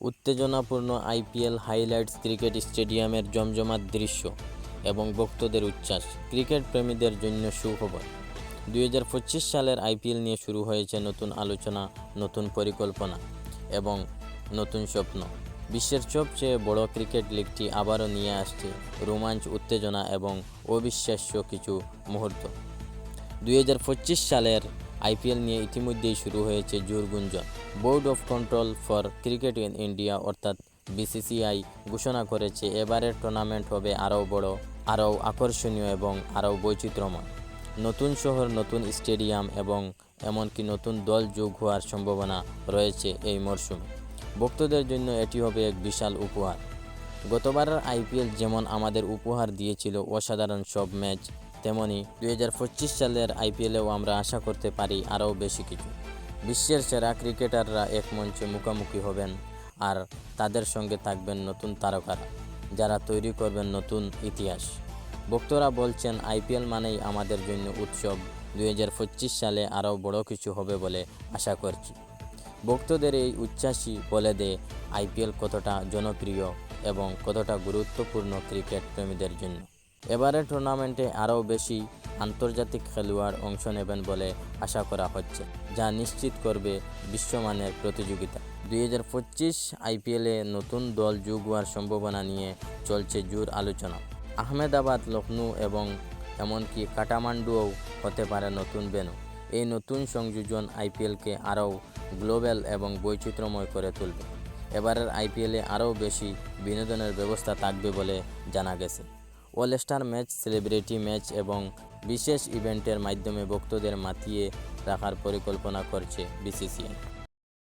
উত্তেজনাপূর্ণ IPL highlights cricket স্টেডিয়ামের জমজমাট দৃশ্য এবং ভক্তদের উচ্ছ্বাস, ক্রিকেট প্রেমীদের জন্য সুখবর। দুই হাজার পঁচিশ সালের আইপিএল নিয়ে শুরু হয়েছে নতুন আলোচনা, নতুন পরিকল্পনা এবং নতুন স্বপ্ন। বিশ্বের সবচেয়ে বড় ক্রিকেট লিগটি আবারও নিয়ে আসছে রোমাঞ্চ, উত্তেজনা এবং অবিশ্বাস্য কিছু মুহূর্ত। দুই হাজার পঁচিশ সালের আইপিএল নিয়ে ইতিমধ্যেই শুরু হয়েছে জোর গুঞ্জন। Board of control for cricket in India অর্থাৎ বিসিসিআই ঘোষণা করেছে, এবারের টুর্নামেন্ট হবে আরও বড়, আরও আকর্ষণীয় এবং আরও বৈচিত্র্যময়। নতুন শহর, নতুন স্টেডিয়াম এবং এমনকি নতুন দল যোগ হওয়ার সম্ভাবনা রয়েছে এই মরশুমে। ভক্তদের জন্য এটি হবে এক বিশাল উপহার। গতবারের আইপিএল যেমন আমাদের উপহার দিয়েছিল, অসাধারণ সব ম্যাচ তেমনি দুই হাজার পঁচিশ সালের আইপিএলেও আমরা আশা করতে পারি আরও বেশি কিছু। বিশ্বের সেরা ক্রিকেটাররা এক মঞ্চে মুখোমুখি হবেন আর তাদের সঙ্গে থাকবেন নতুন তারকারা যারা তৈরি করবেন নতুন ইতিহাস। ভক্তরা বলছেন, আইপিএল মানেই আমাদের জন্য উৎসব। দুই হাজার পঁচিশ সালে আরও বড় কিছু হবে বলে আশা করছি। ভক্তদের এই উচ্ছ্বাসই বলে দেয়, আইপিএল কতটা জনপ্রিয় এবং কতটা গুরুত্বপূর্ণ ক্রিকেট প্রেমীদের জন্য। এবারের টুর্নামেন্টে আরও বেশি আন্তর্জাতিক খেলোয়াড় অংশ নেবেন বলে আশা করা হচ্ছে, যা নিশ্চিত করবে বিশ্বমানের প্রতিযোগিতা। দুই হাজার পঁচিশ আইপিএলে নতুন দল যোগ হওয়ার সম্ভাবনা নিয়ে চলছে জোর আলোচনা। আহমেদাবাদ লখনৌ এবং এমনকি কাটামান্ডুও হতে পারে নতুন বেনু এই নতুন সংযোজন আইপিএলকে আরও গ্লোবাল এবং বৈচিত্র্যময় করে তুলবে। এবারের আইপিএলে আরও বেশি বিনোদনের ব্যবস্থা থাকবে বলে জানা গেছে। All star match celebrity match এবং বিশেষ ইভেন্টের মাধ্যমে ভক্তদের মাতিয়ে রাখার পরিকল্পনা করছে বিসিসিআই